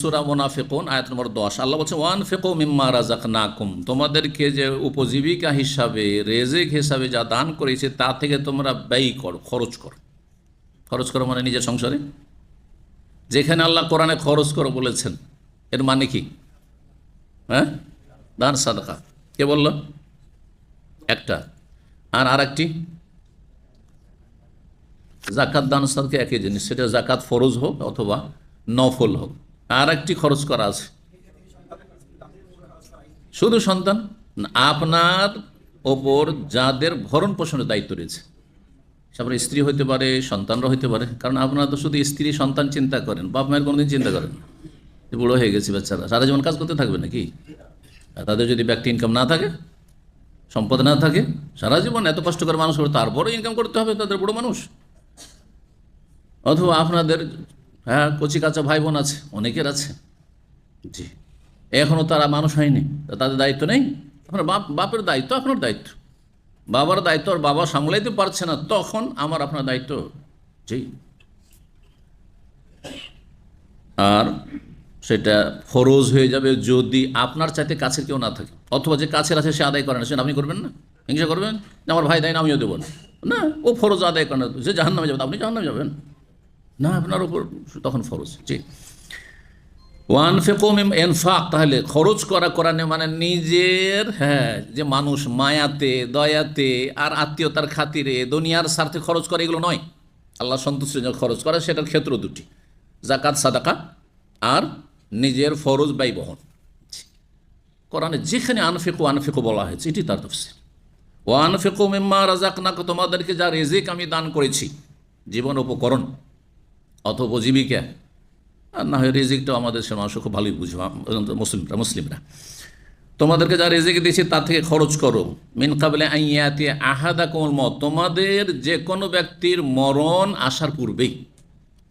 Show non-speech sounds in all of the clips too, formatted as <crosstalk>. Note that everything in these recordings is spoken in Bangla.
সুরা মোনাফেকুন, আয়াত নম্বর দশ। আল্লাহ বলছে ওয়ান ফেকো মিম্মা রাজাক নাকুম তোমাদেরকে যে উপজীবিকা হিসাবে, রেজেক হিসাবে যা দান করেছে, তা থেকে তোমরা ব্যয় করো, খরচ করো। খরচ করো মানে নিজের সংসারে? যেখানে আল্লাহ কোরআনে খরচ করো বলেছেন, এর মানে কি? হ্যাঁ? দান সাদকা। কে বলল? একটা। আর আর একটি জাকাত দান সাদকে একই জিনিস। সেটা জাকাত ফরজ হোক অথবা নফল হোক। আর একটি খরচ করা আছে। শুধু সন্তান আপনার ওপর যাদের ভরণ পোষণের দায়িত্ব রয়েছে, তারপরে স্ত্রী হইতে পারে, সন্তানরা হইতে পারে, কারণ আপনারা তো শুধু স্ত্রী সন্তান চিন্তা করেন, বাপ মায়ের কোনোদিন চিন্তা করেন। যে বুড়ো হয়ে গেছে বাচ্চারা সারা জীবন কাজ করতে থাকবে নাকি? তাদের যদি ব্যক্তি ইনকাম না থাকে, সম্পদ না থাকে, সারা জীবন এত কষ্ট করে মানুষ করে তারপরে ইনকাম করতে হবে তাদের বুড়ো মানুষ। অথবা আপনাদের হ্যাঁ কচি কাঁচা ভাই বোন আছে, অনেকের আছে। জি। এখনও তারা মানুষ হয়নি তাদের দায়িত্ব নেই? আপনার বাপ, বাপের দায়িত্ব আপনার দায়িত্ব। বাবার দায়িত্ব আর বাবা সামলাইতে পারছে না, তখন আমার আপনার দায়িত্ব। জি। আর সেটা ফরজ হয়ে যাবে যদি আপনার চাইতে কাছের কেউ না থাকে। অথবা যে কাছের আছে, সে আদায় করে না। সেটা আপনি করবেন না? হিংসা করবেন? আমার ভাই দেয় না, আমিও দেবো না। ও ফরজ আদায় করে না। যে জাহান নামে যাবেন আপনি জাহান নামে যাবেন। না, আপনার উপর তখন ফরজ, জি। ওয়ান ফেকুম এনফাক তাহলে খরচ করা করানে মানে নিজের হ্যাঁ যে মানুষ মায়াতে, দয়াতে আর আত্মীয়তার খাতিরে দুনিয়ার স্বার্থে খরচ করে, এগুলো নয়। আল্লাহ সন্তুষ্টির জন্য খরচ করা, সেটার ক্ষেত্র দুটি। জাকাত সাদাকা আর নিজের ফরজ ব্যয় বহন। কোরআনে যেখানে আনফেকু আনফেকু বলা হয়েছে, এটি তার তফসিল ও আনফেকু মেম্মা রাজাক না তোমাদেরকে যা রেজেক আমি দান করেছি, জীবন উপকরণ অথবা জীবিকা। আর না হয় রেজিকটাও আমাদের সে মানুষ খুব ভালোই বুঝব মুসলিমরা মুসলিমরা। তোমাদেরকে যা রেজিক দিয়েছি তার থেকে খরচ করো। মিন কাবলে আইয়াতি আহাদা কোমল মত তোমাদের যে কোনো ব্যক্তির মরণ আসার পূর্বেই,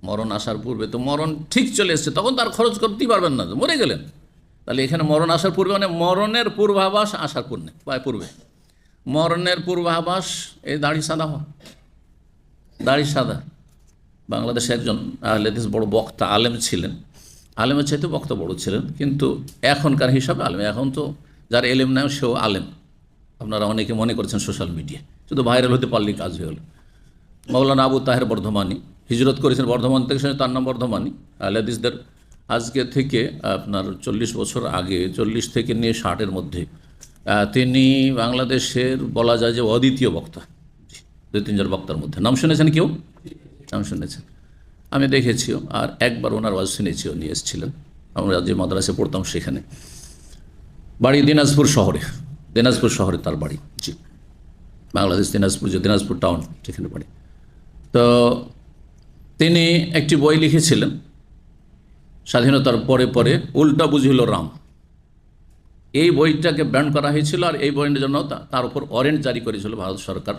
মরণ আসার পূর্বে তো মরণ ঠিক চলে এসছে, তখন তার খরচ করতেই পারবেন না, মরে গেলেন। তাহলে এখানে মরণ আসার পূর্বে মানে মরণের পূর্বাভাস আসার পূর্বে, বা পূর্বে। মরণের পূর্বাভাস, এই দাড়ি সাদা হওয়া। দাড়ি সাদা। বাংলাদেশে একজন আহলেদিস বড় বক্তা, আলেম ছিলেন। আলেমের চাইতে বক্তা বড় ছিলেন, কিন্তু এখনকার হিসাবে আলেম, এখন তো যার এলেম নেয় সেও আলেম। আপনারা অনেকে মনে করেছেন সোশ্যাল মিডিয়া, শুধু ভাইরাল হতে পারলেই কাজ হয়ে গেল। মৌলানা আবু তাহের বর্ধমানি হিজরত করেছেন বর্ধমান থেকে তার নাম বর্ধমানি আহলেদিসদের আজকে থেকে আপনার চল্লিশ বছর আগে, চল্লিশ থেকে নিয়ে ষাটের মধ্যে তিনি বাংলাদেশের বলা যায় যে অদ্বিতীয় বক্তা। দুই তিনজন বক্তার মধ্যে। নাম শুনেছেন কেউ? নাম শুনেছেন। আমি দেখেছিও, আর একবার ওনার ওয়াজ শুনেছিও নিয়ে এসেছিলেন। আমরা যে মাদ্রাসে পড়তাম সেখানে। বাড়ি দিনাজপুর শহরে। দিনাজপুর শহরে তার বাড়ি, জি। বাংলাদেশ দিনাজপুর, যে দিনাজপুর টাউন, সেখানে বাড়ি। তো তিনি একটি বই লিখেছিলেন, স্বাধীনতার পরে পরে উল্টা বুঝিল রাম। এই বইটাকে ব্যান করা হয়েছিল, আর এই বইয়ের জন্য তার উপর ওয়ারেন্ট জারি করেছিল ভারত সরকার,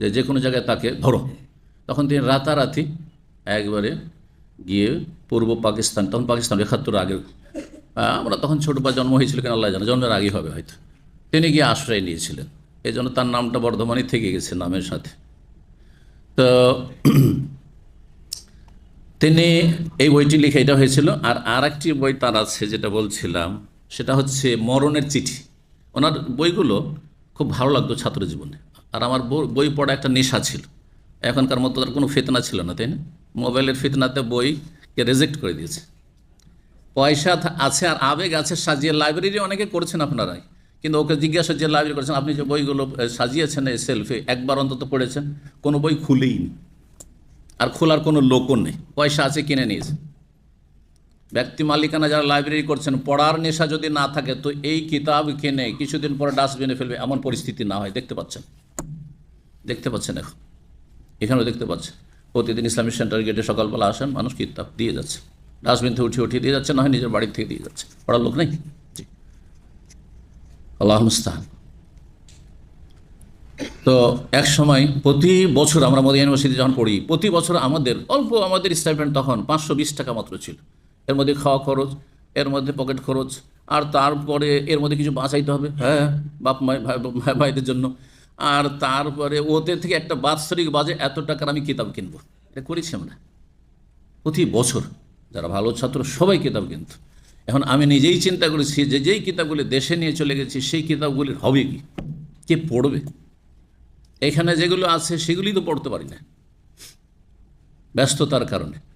যে যে কোনো জায়গায় তাকে ধরো। তখন তিনি রাতারাতি একবারে গিয়ে পূর্ব পাকিস্তান তখন পাকিস্তান একাত্তর আগে আহ, আমরা তখন ছোট বা জন্ম হয়েছিল কেন আল্লাহ জানে জন্মের আগে হবে হয়তো। তিনি গিয়ে আশ্রয় নিয়েছিলেন। এই জন্য তার নামটা বর্ধমানই থেকে গেছে নামের সাথে। তো <clears throat> তিনি এই বইটি লিখে এটা হয়েছিল আর আর একটি বই তার আছে যেটা বলছিলাম সেটা হচ্ছে মরণের চিঠি। ওনার বইগুলো খুব ভালো লাগতো ছাত্র জীবনে আর আমার বই পড়া একটা নেশা ছিল। এখনকার মতো তার কোনো ফেতনা ছিল না, তাই না? মোবাইলের ফেতনাতে বইকে রেজেক্ট করে দিয়েছে। পয়সা আছে আর আবেগ আছে সাজিয়ে লাইব্রেরি অনেকে করছেন আপনারাই। কিন্তু ওকে জিজ্ঞাসা যে লাইব্রেরি করেছেন, আপনি যে বইগুলো সাজিয়েছেন এই সেলফে একবার অন্তত পড়েছেন, কোনো বই খুলেই নি। আর খোলার কোনো লোকও নেই। পয়সা আছে, কিনে নিয়েছে। ব্যক্তি মালিকানা যারা লাইব্রেরি করছেন, পড়ার নেশা যদি না থাকে, তো এই কিতাব কিনে কিছুদিন পরে ডাস্টবিনে ফেলবে, এমন পরিস্থিতি না হয়। দেখতে পাচ্ছেন? দেখতে পাচ্ছেন এখন। এখানেও দেখতে পাচ্ছেন। প্রতিদিন ইসলামিক সেন্টার গেটে সকালবেলা আসেন, মানুষ কিতাব দিয়ে যাচ্ছে। ডাস্টবিন থেকে উঠিয়ে উঠিয়ে দিয়ে যাচ্ছে, না হয় নিজের বাড়ির থেকে দিয়ে যাচ্ছে। পড়ার লোক নেই? জি। আল্লাহ তো এক সময় প্রতি বছর আমরা মোদী ইউনিভার্সিটি যখন পড়ি, প্রতি বছর আমাদের, অল্প আমাদের স্টাইপেন্ড তখন পাঁচশো বিশ টাকা মাত্র ছিল। এর মধ্যে খাওয়া খরচ, এর মধ্যে পকেট খরচ, আর তারপরে এর মধ্যে কিছু বাঁচাইতে হবে। হ্যাঁ বাপ মাই ভাই, ভাইদের জন্য। আর তারপরে ওদের থেকে একটা বাৎসরিক বাজে এত টাকার আমি কিতাব কিনবো। এটা করেছি আমরা। প্রতি বছর যারা ভালো ছাত্র, সবাই কিতাব কিনত। এখন আমি নিজেই চিন্তা করেছি যে যেই কিতাবগুলি দেশে নিয়ে চলে গেছি, সেই কিতাবগুলির হবে কি? কে পড়বে? এখানে যেগুলো আছে, সেগুলি তো পড়তে পারি না। ব্যস্ততার কারণে।